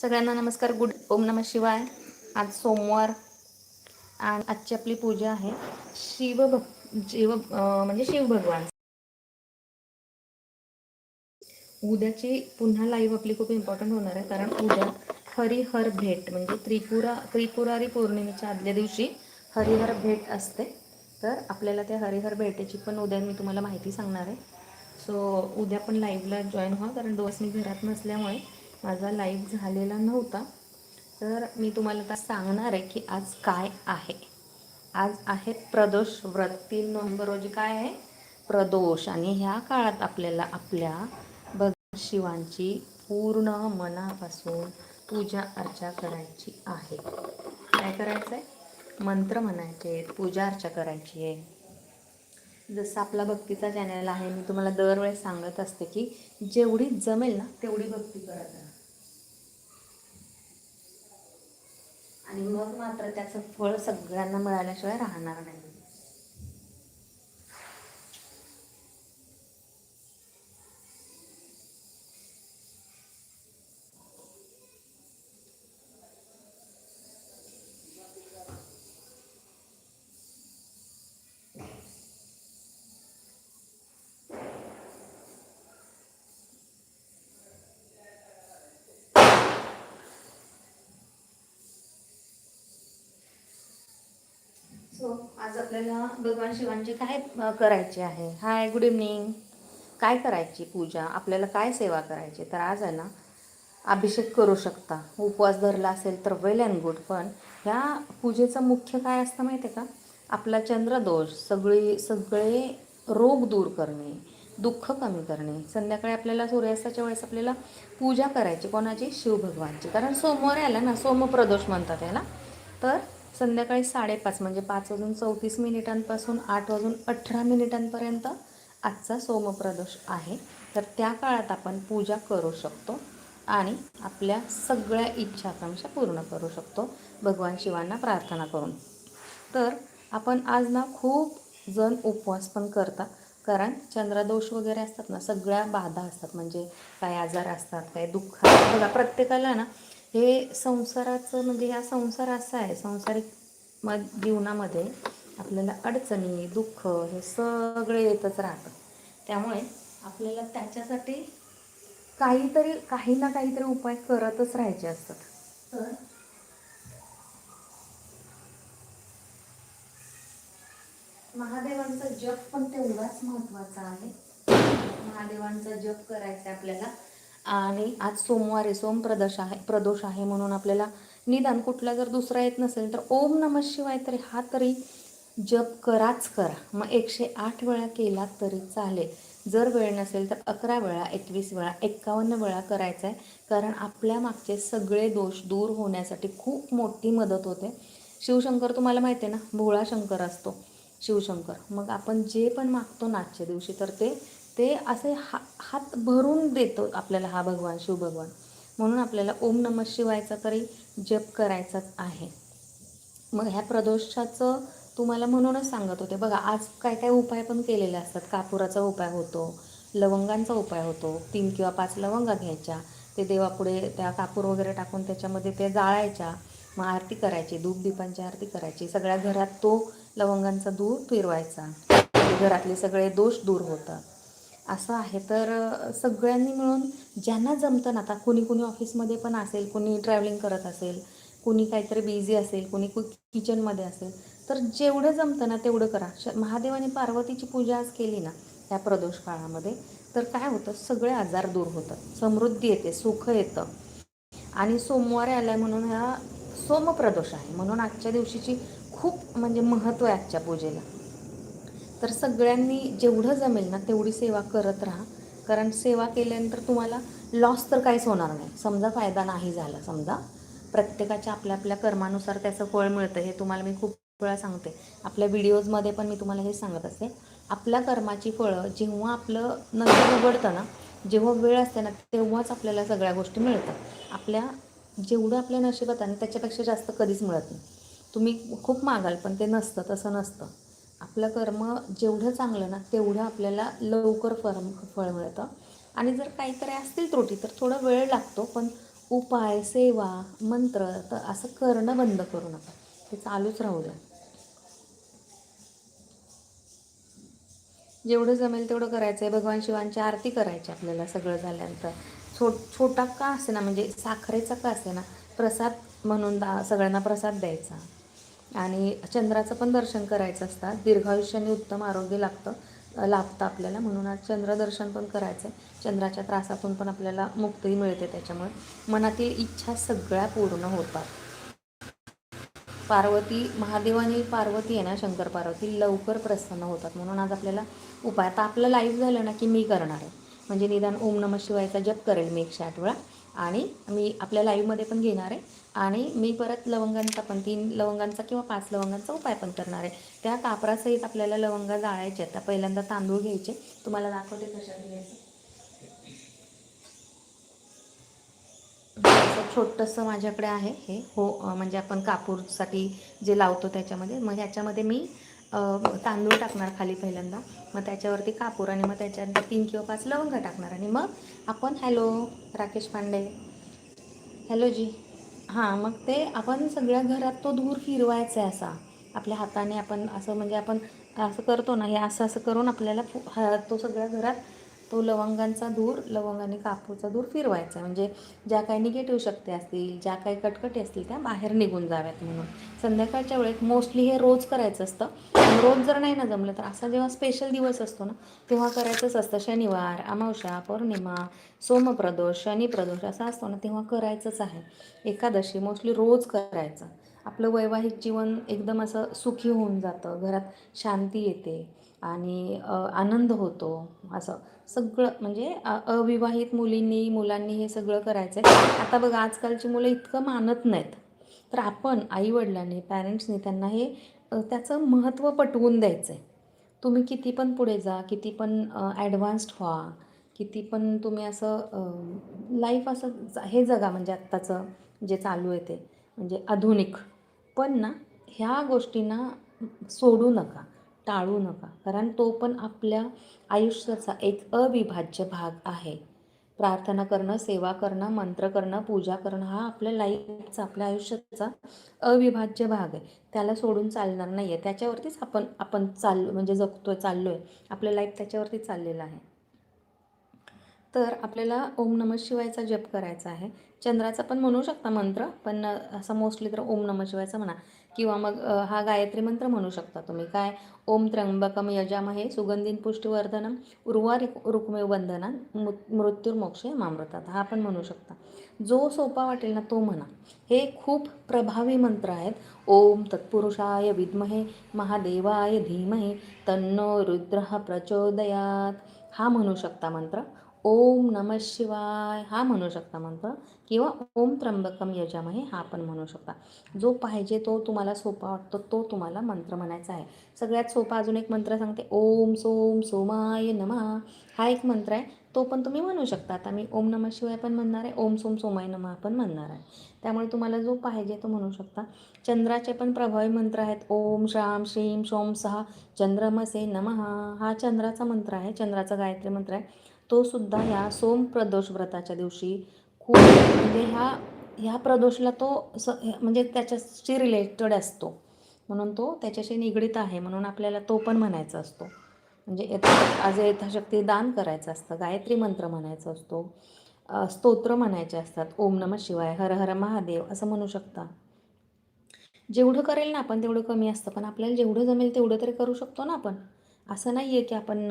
सगळ्यांना नमस्कार गुड ओम नम शिवाय. आज सोमवार आणि आजची आपली पूजा आहे शिवभक् शिव म्हणजे शिव भगवान. उद्याची पुन्हा लाईव्ह आपली खूप इम्पॉर्टंट होणार आहे कारण उद्या हरिहर भेट म्हणजे त्रिपुरा त्रिपुरारी पौर्णिमेच्या आदल्या दिवशी हरिहर भेट असते. तर आपल्याला त्या हरिहर भेटेची पण उद्या मी तुम्हाला माहिती सांगणार आहे. सो उद्या पण लाईव्हला जॉईन व्हा कारण दिवस मी घरात नसल्यामुळे माझा लाईव्ह झालेला नव्हता. तर मी तुम्हाला आता सांगणार आहे की आज काय आहे. आज आहे प्रदोष व्रत. तीन नोव्हेंबर रोजी काय आहे? प्रदोष. आणि ह्या काळात आपल्याला आपल्या भगवान शिवांची पूर्ण मनापासून पूजा अर्चा करायची आहे. काय करायचं आहे मंत्र म्हणायचे पूजा अर्चा करायची आहे. जसं आपला भक्तीचा चॅनल आहे मी तुम्हाला दरवेळेस सांगत असते की जेवढी जमेल ना तेवढी भक्ती करत राहा. आणि मग मात्र त्याचं फळ सगळ्यांना मिळाल्याशिवाय राहणार नाही सो आज आपल्याला भगवान शिवांचे काय करायचे आहे? हाय गुड इव्हनिंग काय करायची पूजा? आपल्याला काय सेवा करायची? तर आज आहे ना अभिषेक करू शकता. उपवास धरला असेल तर वेल अँड गुड पण ह्या पूजेचं मुख्य काय असतं माहिती आहे का? आपला चंद्रदोष सगळी सगळे रोग दूर करणे दुःख कमी करणे. संध्याकाळी आपल्याला सूर्यास्ताच्या वेळेस आपल्याला पूजा करायची कोणाची? शिवभगवानची. कारण सोमवार आला ना सोमप्रदोष म्हणतात याला. तर संध्याकाळी साडेपाच म्हणजे पाच वाजून चौतीस मिनिटांपासून आठ वाजून अठरा मिनिटांपर्यंत आजचा सोमप्रदोष आहे. तर त्या काळात आपण पूजा करू शकतो आणि आपल्या सगळ्या इच्छा आकांक्षा पूर्ण करू शकतो. भगवान शिवांना प्रार्थना करून. तर आपण आज ना खूप जण उपवास पण करतात कारण चंद्रदोष वगैरे असतात ना सगळ्या बाधा असतात. म्हणजे काय आजार असतात काय दुःख असतात. बघा प्रत्येकाला ना हे संसाराचं म्हणजे हा संसार असा आहे संसारिक म जीवनामध्ये आपल्याला अडचणी दुःख हे सगळे येतच राहतं त्यामुळे आपल्याला त्याच्यासाठी काहीतरी काही ना काहीतरी उपाय करतच राहायचे असतात. तर महादेवांचा जप पण तेवढाच महत्त्वाचा आहे. महादेवांचा जप करायचा आहे आपल्याला. आणि आज सोमवार आहे सोम प्रदोष आहे प्रदोष आहे म्हणून आपल्याला निदान कुठला जर दुसरा येत नसेल तर ओम नम शिवाय तरी हा तरी जप कराच करा. मग एकशे आठ वेळा केला तरी चालेल. जर वेळ नसेल तर अकरा वेळा एकवीस वेळा एक्कावन्न वेळा करायचा आहे कारण आपल्या मागचे सगळे दोष दूर होण्यासाठी खूप मोठी मदत होते. शिवशंकर तुम्हाला माहिती आहे ना भोळा शंकर असतो शिवशंकर. मग आपण जे पण मागतो ना आजच्या दिवशी तर ते ते असे हा हात भरून देतो आपल्याला हा भगवान शिवभगवान म्हणून आपल्याला ओम नम शिवायचा तरी जप करायचाच आहे. मग ह्या प्रदोषाचं तुम्हाला म्हणूनच सांगत होते. बघा आज काय काय उपाय पण केलेले असतात. कापुराचा उपाय होतो लवंगांचा उपाय होतो. तीन किंवा पाच लवंगा घ्यायच्या. ते देवापुढे त्या कापूर वगैरे टाकून त्याच्यामध्ये ते जाळायच्या. मग आरती करायची धूप दीपांची आरती करायची. सगळ्या घरात तो लवंगांचा धूर फिरवायचा. घरातले सगळे दोष दूर होतात. असं आहे. तर सगळ्यांनी मिळून ज्यांना जमतं ना आता कुणी कुणी ऑफिसमध्ये पण असेल कुणी ट्रॅव्हलिंग करत असेल कुणी काहीतरी बिझी असेल कुणी किचनमध्ये असेल तर जेवढं जमतं ना तेवढं करा. श महादेवाने पार्वतीची पूजा आज केली ना या प्रदोष काळामध्ये तर काय होतं सगळे आजार दूर होतात. समृद्धी येते सुख येतं. आणि सोमवारी आलाय म्हणून हा सोमप्रदोष आहे. म्हणून आजच्या दिवशीची खूप म्हणजे महत्त्व आहे आजच्या पूजेला. तर सगळ्यांनी जेवढं जमेल ना तेवढी सेवा करत राहा. कारण सेवा केल्यानंतर तुम्हाला लॉस तर काहीच होणार नाही. समजा फायदा नाही झाला समजा. प्रत्येकाच्या आपल्या आपल्या कर्मानुसार त्याचं फळ मिळतं हे तुम्हाला मी खूप वेळा सांगते. आपल्या व्हिडिओजमध्ये पण मी तुम्हाला हे सांगत असते. आपल्या कर्माची फळं जेव्हा आपलं नंतर उघडतं ना जेव्हा वेळ असते ना तेव्हाच आपल्याला सगळ्या गोष्टी मिळतात. आपल्या जेवढं आपल्या नशिबात आणि त्याच्यापेक्षा जास्त कधीच मिळत नाही. तुम्ही खूप मागाल पण ते नसतं तसं नसतं. आपलं कर्म जेवढं चांगलं ना तेवढं आपल्याला लवकर फरम फळ मिळतं. आणि जर काहीतरी असतील त्रुटी तर थोडा वेळ लागतो पण उपाय सेवा मंत्र तर असं करणं बंद करू नका. ते चालूच राहू द्या. जेवढं जमेल तेवढं करायचं आहे भगवान शिवांची आरती करायची आपल्याला सगळं झाल्यानंतर. छो छोटा का असे ना म्हणजे साखरेचा का असे ना प्रसाद म्हणून दा सगळ्यांना प्रसाद द्यायचा. आणि चंद्राचं पण दर्शन करायचं असतं. दीर्घायुष्याने उत्तम आरोग्य लागतं लाभतं आपल्याला. म्हणून आज चंद्रदर्शन पण करायचं आहे चंद्राच्या त्रासातून पण आपल्याला मुक्ती मिळते त्याच्यामुळे. मनातील इच्छा सगळ्या पूर्ण होतात. पार्वती महादेवाने पार्वती आहे ना शंकर पार्वती लवकर प्रसन्न होतात. म्हणून आज आपल्याला उपाय आता आपलं लाईव्ह झालं ना की मी करणार आहे. म्हणजे निदान ओम नम शिवायचा जप करेल मी एकशे आठ वेळा. आणि मी आपल्या लाईव्हमध्ये पण घेणार आहे. आणि मी परत लवंगांचा पण तीन लवंगांचा किंवा पाच लवंगांचा उपाय पण करणार आहे. त्या कापरासहित आपल्याला लवंगा जाळायचे त्या पहिल्यांदा तांदूळ घ्यायचे. तुम्हाला दाखवते कशा घ्यायचं. छोटंसं माझ्याकडे आहे हे. हो म्हणजे आपण कापूरसाठी जे लावतो त्याच्यामध्ये मग ह्याच्यामध्ये मी हो, तांदूळ टाकणार खाली पहिल्यांदा. मग त्याच्यावरती कापूर आणि मग त्याच्यानंतर तीन किंवा पाच लवंग टाकणार. आणि मग आपण हॅलो राकेश पांडे. हॅलो जी. हां मग ते आपण सगळ्या घरात तो धूर फिरवायचा आहे असा. आपल्या हाताने आपण असं म्हणजे आपण असं करतो ना हे असं असं करून आपल्याला फु- हा तो सगळ्या घरात तो लवंगांचा धूर लवंग आणि कापूरचा धूर फिरवायचा. आहे म्हणजे ज्या काही निगेटिव्ह शक्ती असतील ज्या काही कटकटी असतील त्या बाहेर निघून जाव्यात म्हणून. संध्याकाळच्या वेळेत मोस्टली हे रोज करायचं असतं. रोज जर नाही ना जमलं तर असा जेव्हा स्पेशल दिवस असतो ना तेव्हा करायचंच असतं. शनिवार अमावस्या पौर्णिमा सोमप्रदोष शनिप्रदोष असा असतो ना तेव्हा करायचंच आहे. एकादशी मोस्टली रोज करायचं. आपलं वैवाहिक जीवन एकदम असं सुखी होऊन जातं. घरात शांती येते. आणि आनंद होतो असं. सगळं म्हणजे अविवाहित मुलींनी मुलांनी हे सगळं करायचं आहे आता बघा आजकालची मुलं इतकं मानत नाहीत. तर आपण आईवडिलांनी पॅरेंट्सनी त्यांना हे त्याचं महत्त्व पटवून द्यायचं आहे तुम्ही किती पण पुढे जा किती पण ॲडव्हान्स्ड व्हा किती पण तुम्ही असं लाईफ असं हे जगा म्हणजे आत्ताचं जे चालू आहे ते. म्हणजे आधुनिक. पण ना ह्या गोष्टींना सोडू नका. टाळू नका कारण तो पण आपल्या आयुष्याचा एक अविभाज्य भाग आहे. प्रार्थना करणं सेवा करणं मंत्र करणं पूजा करणं हा आपल्या लाईफचा आपल्या आयुष्याचा अविभाज्य भाग आहे. त्याला सोडून चालणार नाही आहे त्याच्यावरतीच आपण आपण चाल म्हणजे जगतोय चाललो आहे आपलं लाईफ त्याच्यावरती चाललेलं आहे. तर आपल्याला ओम नम शिवायचा जप करायचा आहे. चंद्राचा पण म्हणू शकता मंत्र पण असं मोस्टली तर ओम नम शिवायचा म्हणा. किंवा मग हा गायत्री मंत्र म्हणू शकता तुम्ही. काय? ओम त्र्यंबकम यजामहे सुगंधीन पुष्टिवर्धनम उर्वा रिक रुक्मे वंदना मृत्युर्मोक्षे मामृतात. हा पण म्हणू शकता. जो सोपा वाटेल ना तो म्हणा. हे खूप प्रभावी मंत्र आहेत. ओम तत्पुरुषाय विद्महे महादेवाय धीमहे तन्नो रुद्र प्रचोदयात. हा म्हणू शकता मंत्र. ओम नम शिवाय हा म्हणू शकता मंत्र किंवा ओम त्र्यंबकम यजामहे हा पण म्हणू शकता. जो पाहिजे तो तुम्हाला सोपा वाटतो तो तुम्हाला मंत्र म्हणायचा आहे. सगळ्यात सोपा अजून एक मंत्र सांगते. ओम सोम सोमाय नमः. हा एक मंत्र आहे. तो पण तुम्ही म्हणू शकता. आता मी ओम नम शिवाय पण म्हणणार आहे. ओम सोम सोमाय नमः पण म्हणणार आहे. त्यामुळे तुम्हाला जो पाहिजे तो म्हणू शकता. चंद्राचे पण प्रभावी मंत्र आहेत. ओम श्राम श्रीम सोम सहा चंद्रमसे नमः. हा चंद्राचा मंत्र आहे. चंद्राचा गायत्री मंत्र आहे. तो सुद्धा ह्या सोम प्रदोष व्रताच्या दिवशी खूप म्हणजे ह्या ह्या प्रदोषला तो स म्हणजे त्याच्याशी रिलेटेड असतो. म्हणून तो त्याच्याशी निगडीत आहे. म्हणून आपल्याला तो पण म्हणायचा असतो. म्हणजे यथा आज यथाशक्ती दान करायचं असतं. गायत्री मंत्र म्हणायचा असतो. स्तोत्र म्हणायचे असतात. ओम नम शिवाय हर हर महादेव असं म्हणू शकता. जेवढं करेल ना आपण तेवढं कमी असतं. पण आपल्याला जेवढं जमेल तेवढं तरी करू शकतो ना आपण. असं नाही आहे की आपण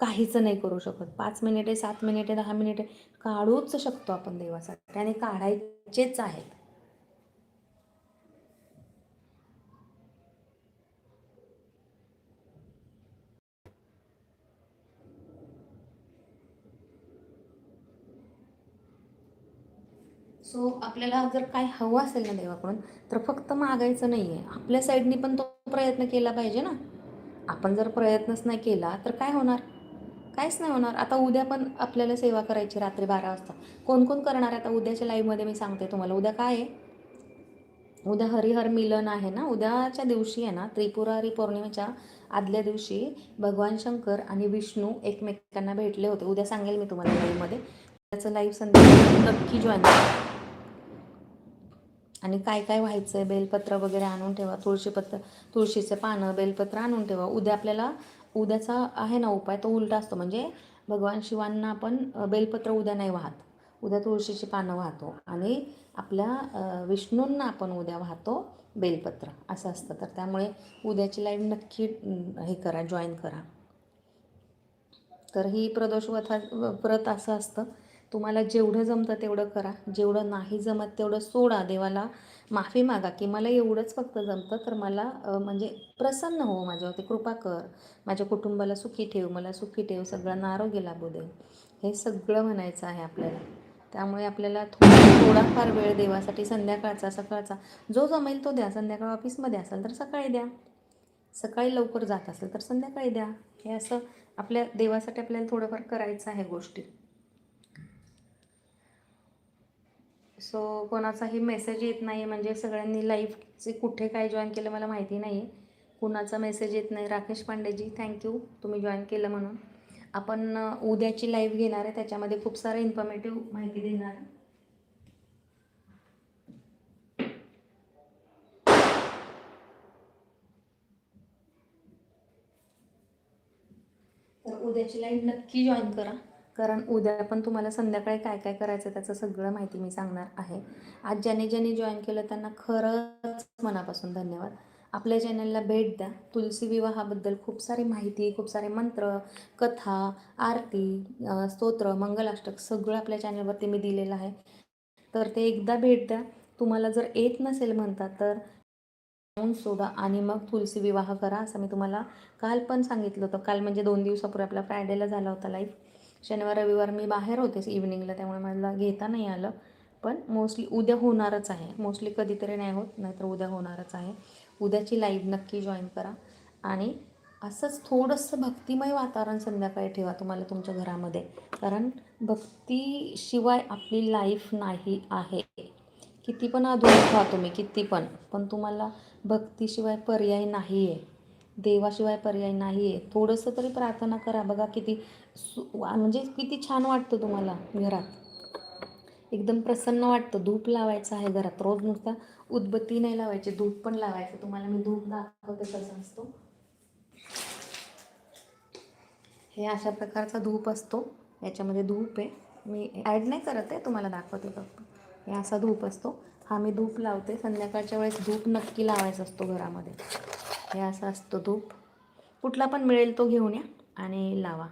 काहीच नाही करू शकत. पाच मिनिटे सात मिनिटे दहा मिनिटे काढूच शकतो आपण देवासाठी आणि काढायचेच आहेत. सो आपल्याला जर काय हवं असेल ना देवाकडून तर फक्त मागायचं नाही आहे आपल्या साईडनी पण तो प्रयत्न केला पाहिजे ना. आपण जर प्रयत्नच नाही केला तर काय होणार? काहीच नाही होणार. आता उद्या पण आपल्याला सेवा करायची रात्री बारा वाजता. कोण कोण करणार आहे? आता उद्याच्या लाईव्हमध्ये मी सांगते तुम्हाला. उद्या काय आहे? उद्या हरिहर मिलन आहे ना? उद्याच्या दिवशी आहे ना? त्रिपुरारी पौर्णिमेच्या आदल्या दिवशी भगवान शंकर आणि विष्णू एकमेकांना भेटले होते. उद्या सांगेल मी तुम्हाला लाईव्हमध्ये त्याचं लाईव्ह संध्याकाळी नक्की जॉईन करा. आणि काय काय व्हायचं आहे बेलपत्र वगैरे आणून ठेवा. तुळशीपत्र तुळशीचे पानं बेलपत्र आणून ठेवा. उद्या आपल्याला उद्याचा आहे ना उपाय तो उलटा असतो. म्हणजे भगवान शिवांना आपण बेलपत्र उद्या नाही वाहत. उद्या तुळशीची पानं वाहतो आणि आपल्या विष्णूंना आपण उद्या वाहतो बेलपत्र. असं असतं. तर त्यामुळे उद्याची लाईव्ह नक्की हे करा जॉईन करा. तर ही प्रदोष वथा व्रत असं असतं. तुम्हाला जेवढं जमतं तेवढं करा. जेवढं नाही जमत तेवढं सोडा. देवाला माफी मागा की मला एवढंच फक्त जमतं तर मला म्हणजे प्रसन्न हो माझ्यावरती. कृपा कर. माझ्या कुटुंबाला सुखी ठेव मला सुखी ठेव. सगळ्यांना आरोग्य लाभू दे हे सगळं म्हणायचं आहे आपल्याला. त्यामुळे आपल्याला थोडा थोडाफार वेळ देवासाठी संध्याकाळचा सकाळचा. जो जमेल तो द्या. संध्याकाळ ऑफिसमध्ये असेल तर सकाळी द्या. सकाळी लवकर जात असेल तर संध्याकाळी द्या. हे असं आपल्या देवासाठी आपल्याला थोडंफार करायचं आहे गोष्टी. सो कोणाचाही मेसेज येत नाही म्हणजे सगळ्यांनी लाईव्हचे कुठे काय जॉईन केलं मला माहिती नाही कुणाचा मेसेज येत नाही. राकेश पांडेजी थँक्यू तुम्ही जॉईन केलं म्हणून. आपण उद्याची लाईव्ह घेणार आहे. त्याच्यामध्ये खूप सारं इन्फॉर्मेटिव्ह माहिती देणार आहे. तर उद्याची लाईव्ह नक्की जॉईन करा. कारण उद्या पण तुम्हाला संध्याकाळी काय काय करायचं त्याचं सगळं माहिती मी सांगणार आहे. आज ज्याने ज्याने जॉईन केलं त्यांना खरंच मनापासून धन्यवाद. आपल्या चॅनलला भेट द्या. तुलसी विवाहाबद्दल खूप सारी माहिती खूप सारे मंत्र कथा आरती स्तोत्र मंगलाष्टक सगळं आपल्या चॅनलवरती मी दिलेलं आहे. तर ते एकदा भेट द्या. तुम्हाला जर येत नसेल म्हणतात तर सोडा आणि मग तुलसी विवाह करा असं मी तुम्हाला काल पण सांगितलं होतं. काल म्हणजे दोन दिवसापूर्वी आपला फ्रायडेला झाला होता लाईफ शनिवार रविवार मी बाहेर होतेच इव्हनिंगला त्यामुळे मला घेता नाही आलं. पण मोस्टली उद्या होणारच आहे. मोस्टली कधीतरी नाही होत नाहीतर उद्या होणारच आहे. उद्याची लाईव्ह नक्की जॉईन करा. आणि असंच थोडंसं भक्तिमय वातावरण संध्याकाळी ठेवा तुम्हाला तुमच्या घरामध्ये. कारण भक्तीशिवाय आपली लाईफ नाही आहे. किती पण आधुनिक व्हा तुम्ही किती पण. पण तुम्हाला भक्तीशिवाय पर्याय नाही आहे देवाशिवाय पर्याय नाही आहे थोडंसं तरी प्रार्थना करा. बघा किती सु वा- म्हणजे किती छान वाटतं तुम्हाला घरात. एकदम प्रसन्न वाटतं. धूप लावायचं आहे घरात. रोज नुसता उदबत्ती नाही लावायची धूप पण लावायचं. तुम्हाला मी धूप दाखवते कसं असतो हे अशा प्रकारचा धूप असतो. याच्यामध्ये धूप आहे. मी ॲड नाही करत आहे तुम्हाला दाखवते फक्त. हे असा धूप असतो. हा मी धूप लावते. संध्याकाळच्या वेळेस धूप नक्की लावायचा असतो घरामध्ये. हे असा असतो धूप कुठला पण मिळेल तो घेऊन या आणि लावा.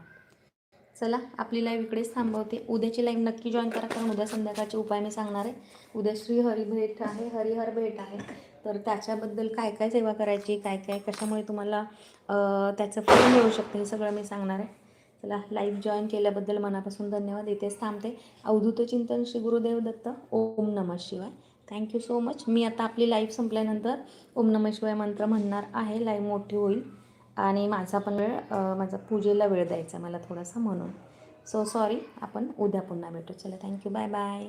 चला आपली लाईव्ह इकडेच थांबवते. उद्याची लाईव्ह नक्की जॉईन करा कारण उद्या संध्याकाळचे उपाय मी सांगणार आहे. उद्या श्री हरी भेट आहे हरिहर भेट आहे. तर त्याच्याबद्दल काय काय सेवा करायची काय काय कशामुळे तुम्हाला त्याचं फळ मिळू शकतं हे सगळं मी सांगणार आहे. चला लाईव्ह जॉईन केल्याबद्दल मनापासून धन्यवाद. इथेच थांबते. अवधूत चिंतन श्री गुरुदेव दत्त. ओम नमः शिवाय. थँक्यू सो मच मी आता आपली लाईव्ह संपल्यानंतर ओम नम शिवाय मंत्र म्हणणार आहे. लाईव्ह मोठी होईल. आणि माझा पण वेळ माझा पूजेला वेळ द्यायचा मला थोडासा म्हणून. सो सॉरी आपण उद्या पुन्हा भेटू. चला थँक्यू बाय बाय